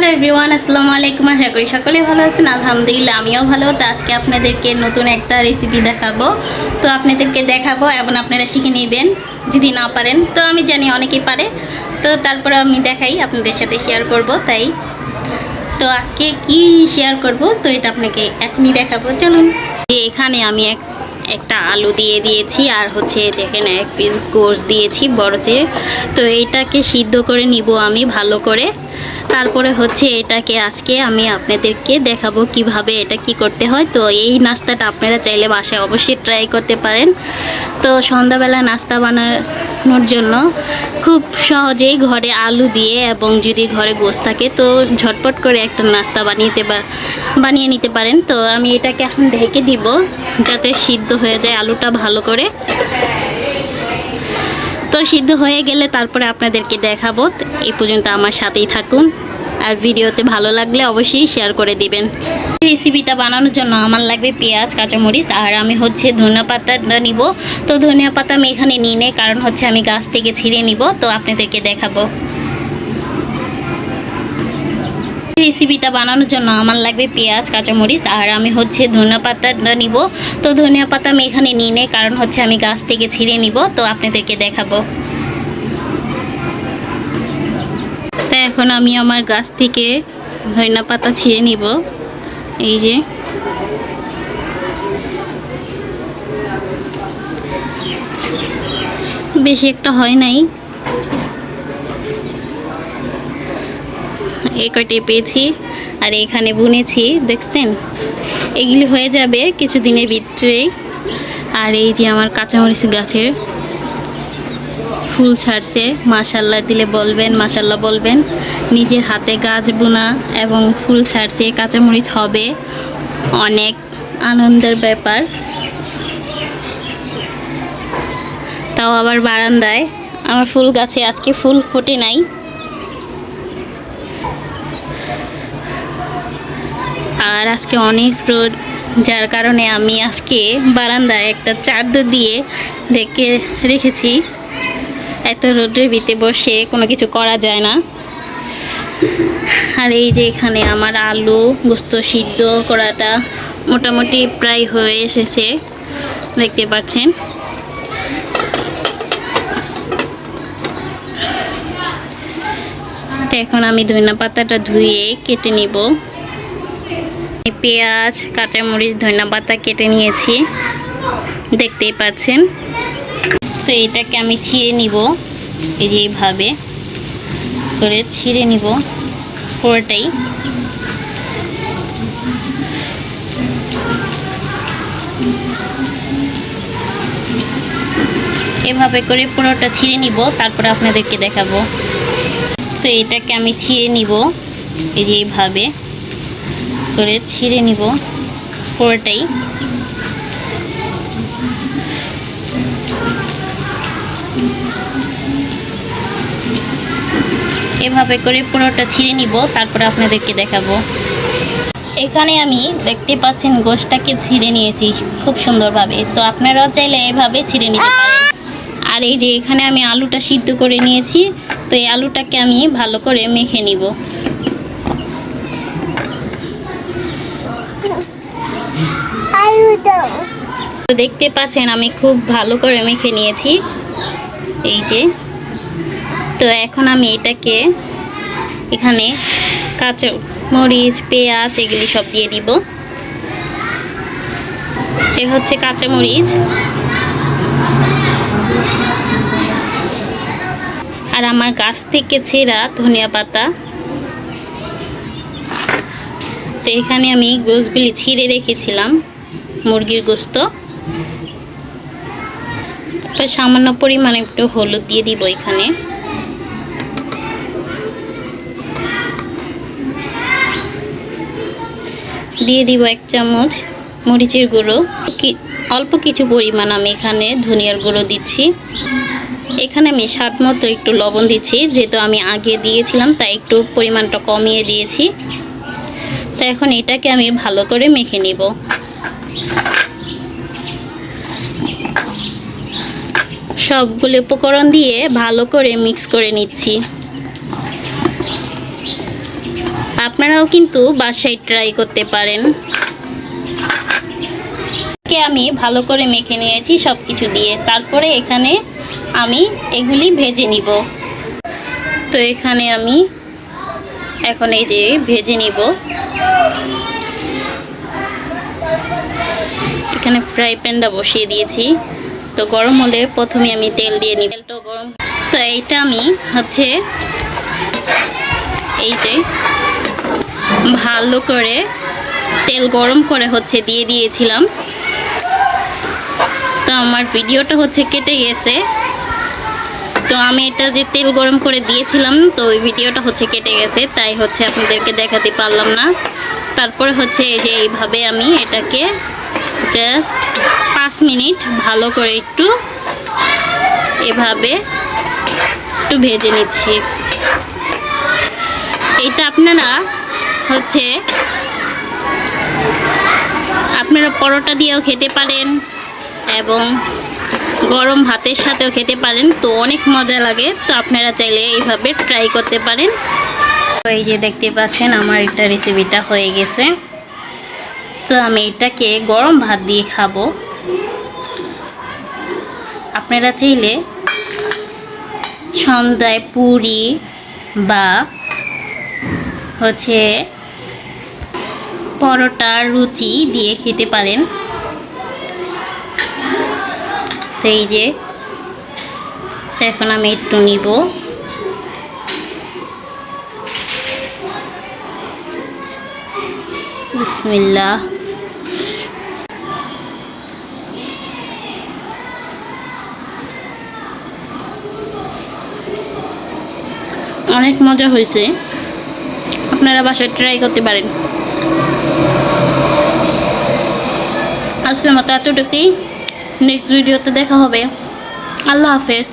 Hello everyone, আসসালামু আলাইকুম। আশা করি সকলে ভালো আছেন। আলহামদুলিল্লাহ, আমিও ভালো। তো আজকে আপনাদেরকে নতুন একটা রেসিপি দেখাবো। তো আপনাদেরকে দেখাবো এবং আপনারা শিখে নেবেন, যদি না পারেন। তো আমি জানি অনেকেই পারে। তো তারপরে আমি দেখাই, আপনাদের সাথে শেয়ার করব, তাই। তো আজকে কি শেয়ার করব? তো এটা আপনাকে এখনই দেখাবো। চলুন। এখানে আমি এক, একটা আলু দিয়ে দিয়েছি, আর হচ্ছে দেখেন এক পিস গোশ দিয়েছি, বড় যে। তো এইটাকে সিদ্ধ করে নিব আমি ভালো করে। তারপরে হচ্ছে এটাকে আজকে আমি আপনাদেরকে দেখাবো কীভাবে এটা কি করতে হয়। তো এই নাস্তাটা আপনারা চাইলে বাসায় অবশ্যই ট্রাই করতে পারেন। তো সন্ধ্যাবেলা নাস্তা বানানোর জন্য খুব সহজেই ঘরে আলু দিয়ে এবং যদি ঘরে গোশ থাকে তো ঝটপট করে একটা নাস্তা বানিয়ে বা, বানিয়ে নিতে পারেন। তো আমি এটাকে এখন ঢেকে দিব যাতে সিদ্ধ হয়ে যায় আলুটা ভালো করে। সিদ্ধ হয়ে গেলে তারপরে আপনাদেরকে দেখাবো। এই পর্যন্ত আমার সাথেই থাকুন। আর ভিডিওতে ভালো লাগলে অবশ্যই শেয়ার করে দিবেন। রেসিপিটা বানানোর জন্য আমার লাগবে পেঁয়াজ, কাঁচামরিচ, আর আমি হচ্ছে ধনিয়া পাতাটা নিব। তো ধনিয়া পাতা আমি এখানে নিই নেই, কারণ হচ্ছে আমি গাছ থেকে ছিঁড়ে নিব। তো আপনাদেরকে দেখাবো। রেসিপিটা বানানোর জন্য আমার লাগবে পেঁয়াজ, কাঁচামরিচ, আর আমি হচ্ছে ধনিয়া পাতাটা নিব। তো ধনিয়া পাতা আমি এখানে নিই নেই, কারণ হচ্ছে আমি গাছ থেকে ছিঁড়ে নিব। তো আপনাদেরকে দেখাবো। তা এখন আমি আমার গাছ থেকে ধনিয়া পাতা ছিঁড়ে নিব। এই যে। বেশি একটা হয় নাই। এই কয়টি পেয়েছি আর এখানে বুনেছি, দেখছেন? এগুলি হয়ে যাবে কিছুদিনের ভিতরেই। আর এই যে আমার কাঁচামরিচ গাছের ফুল ছাড়ছে মাশাল্লাহ দিলে বলবেন মাশাল্লাহ বলবেন। নিজের হাতে গাছ বোনা এবং ফুল ছাড়ছে, কাঁচামরিচ হবে। অনেক আনন্দের ব্যাপার। তাও আবার বারান্দায়। আমার ফুল গাছে আজকে ফুল ফোটে নাই। আর আজকে অনেক রোদ, যার কারণে আমি আজকে বারান্দায় একটা চার্দ দিয়ে ডেকে রেখেছি। এত রোদ্রের ভিতরে বসে কোনো কিছু করা যায় না। আর এই যে এখানে আমার আলু গোস্ত সিদ্ধ করাটা মোটামুটি প্রায় হয়ে এসেছে, দেখতে পাচ্ছেন। এখন আমি ধনিয়া পাতাটা ধুয়ে কেটে নিব। পেঁয়াজ, কাঁচামরিচ ধনিয়া পাতা কেটে নিয়েছি। দেখতেই পাচ্ছেন। তো এটাকে আমি ছিঁড়ে নিব। এই যে এইভাবে করে ছিঁড়ে নিব পুরোটাই। এভাবে করে পুরোটা ছিঁড়ে নিব, তারপর আপনাদেরকে দেখাবো। তো এটাকে আমি ছিঁড়ে নিব। এই যে এইভাবে। করে ছিঁড়ে নিব পুরোটাই। এভাবে করে পুরোটা ছিঁড়ে নিব, তারপরে আপনাদেরকে দেখাবো। এখানে আমি দেখতে পাচ্ছেন গোশটাকে ছিঁড়ে নিয়েছি খুব সুন্দরভাবে। তো আপনারাও চাইলে এভাবে ছিঁড়ে নিতে পারেন। আর এই যে এখানে আমি আলুটা সিদ্ধ করে নিয়েছি, তো এই আলুটাকে আমি ভালো করে মেখে নিব। তো দেখতে পাচ্ছেন, আমি খুব ভালো করে মেখে নিয়েছি। এই যে। তো এখন আমি এটাকে এখানে কাঁচা মরিচ, পেঁয়াজ এগুলি সব দিয়ে দিব। এ হচ্ছে কাঁচা মরিচ। আর আমার গাছ থেকে ছেঁড়া ধনিয়া পাতা। তো এখানে আমি গোছগুলি ছিঁড়ে রেখেছিলাম। মুরগির গোস্ত। সামান্য পরিমাণে একটু হলুদ দিয়ে দিব এখানে। দিয়ে দিব এক চামচ মরিচের গুঁড়ো। অল্প কিছু পরিমাণ আমি এখানে ধনিয়ার গুঁড়ো দিচ্ছি। এখানে আমি স্বাদ মতো একটু লবণ দিচ্ছি, যেহেতু আমি আগে দিয়েছিলাম, তাই একটু পরিমাণটা কমিয়ে দিয়েছি। তো এখন এটাকে আমি ভালো করে মেখে নিব। সবগুলো উপকরণ দিয়ে ভালো করে মিক্স করে নিচ্ছি। আপনারাও কিন্তু বাসায় ট্রাই করতে পারেন। আমি ভালো করে মেখে নিয়েছি সব কিছু দিয়ে। তারপরে এখানে আমি এগুলি ভেজে নিব। তো এখানে আমি এখন এই যে ভেজে নিব। এখানে ফ্রাই প্যানটা বসিয়ে দিয়েছি। তো গরম হলে প্রথমে আমি তেল দিয়ে নিই তেলটা গরম তো এইটা আমি হচ্ছে এই যে ভালো করে তেল গরম করে হচ্ছে দিয়ে দিয়েছিলাম। তো আমার ভিডিওটা হচ্ছে কেটে গেছে। তো আমি এটা যে তেল গরম করে দিয়েছিলাম, তো ওই ভিডিওটা হচ্ছে কেটে গেছে। তাই হচ্ছে আপনাদেরকে দেখাতে পারলাম না। তারপরে হচ্ছে এই যে এইভাবে আমি এটাকে জাস্ট পাঁচ মিনিট ভালো করে একটু এভাবে একটু ভেজে নিচ্ছি। এটা আপনারা হচ্ছে আপনারা পরোটা দিয়েও খেতে পারেন এবং গরম ভাতের সাথেও খেতে পারেন, তো অনেক মজা লাগে। তো আপনারা চাইলে এইভাবে ট্রাই করতে পারেন। এই যে দেখতে পাচ্ছেন, আমার এটা রেসিপিটা হয়ে গেছে। তো আমি এটাকে গরম ভাত দিয়ে খাব। আপনারা চাইলে সন্ধ্যায় পুরি বা হচ্ছে পরোটা, রুচি দিয়ে খেতে পারেন। তো এই যে, এখন আমি একটু নিব। বিসমিল্লাহ। অনেক মজা হয়েছে। আপনারা বাসায় ট্রাই করতে পারেন। আজকের মতো এতটুকুই। নেক্সট ভিডিওতে দেখা হবে। আল্লাহ হাফেজ।